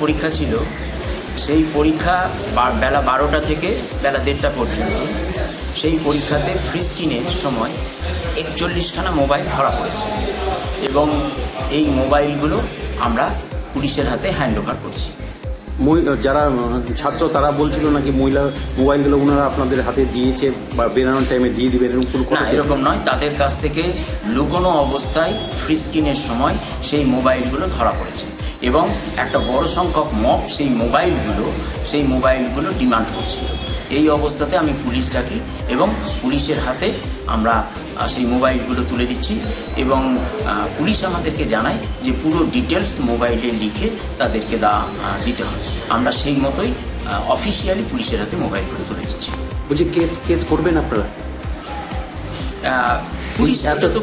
পরীক্ষা ছিল সেই পরীক্ষা বেলা বারোটা থেকে বেলা দেড়টা পর্যন্ত। সেই পরীক্ষাতে ফ্রি স্ক্রিনের সময় একচল্লিশখানা মোবাইল ধরা পড়েছে এবং এই মোবাইলগুলো আমরা পুলিশের হাতে হ্যান্ড ওভার করছি যারা ছাত্র তারা বলছিল নাকি মহিলা মোবাইলগুলো ওনারা আপনাদের হাতে দিয়েছে বা বেরানোর টাইমে দিয়ে দিবেন এরকম কোনো না এরকম নয় তাদের কাছ থেকে লুকোনো অবস্থায় ফ্রি স্ক্রিনের সময় সেই মোবাইলগুলো ধরা পড়েছে। এবং একটা বড় সংখ্যক মপ সেই মোবাইলগুলো সেই মোবাইলগুলো ডিমান্ড করছিল। এই অবস্থাতে আমি পুলিশ ডাকি এবং পুলিশের হাতে আমরা সেই মোবাইলগুলো তুলে দিচ্ছি এবং পুলিশ আমাদেরকে জানায় যে পুরো ডিটেলস মোবাইলে লিখে তাদেরকে দা দিতে হবে। আমরা সেই মতোই অফিসিয়ালি পুলিশের হাতে মোবাইলগুলো তুলে দিচ্ছি। বলছি কেস কেস করবেন আপনারা? পুলিশ এটা তো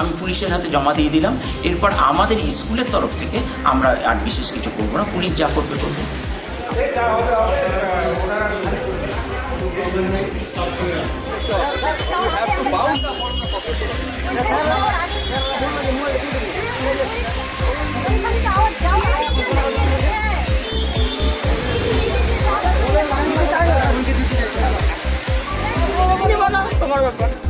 আমি পুলিশের হাতে জমা দিয়ে দিলাম। এরপর আমাদের স্কুলের তরফ থেকে আমরা আর বিশেষ কিছু করব না। পুলিশ যা করবে করব। করবে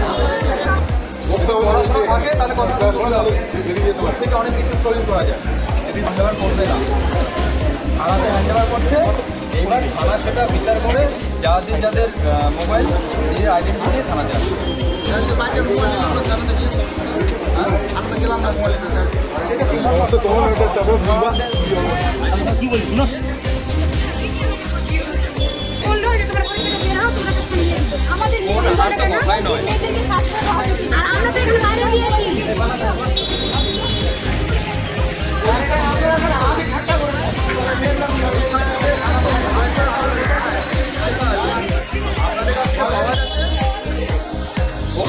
থাকে তাহলে কথা থেকে অনেক কিছু সলিভ করা যায়। যদি হ্যান্ডওভার করবে না। থানাতে হ্যান্ডওভার করছে। এইবার থানা সেটা বিচার করে যাদের যাদের মোবাইল নিজের আইডেন্টি নিয়ে আসবে সমস্ত তোমার একটা বলল যে তোমরা। আমাদের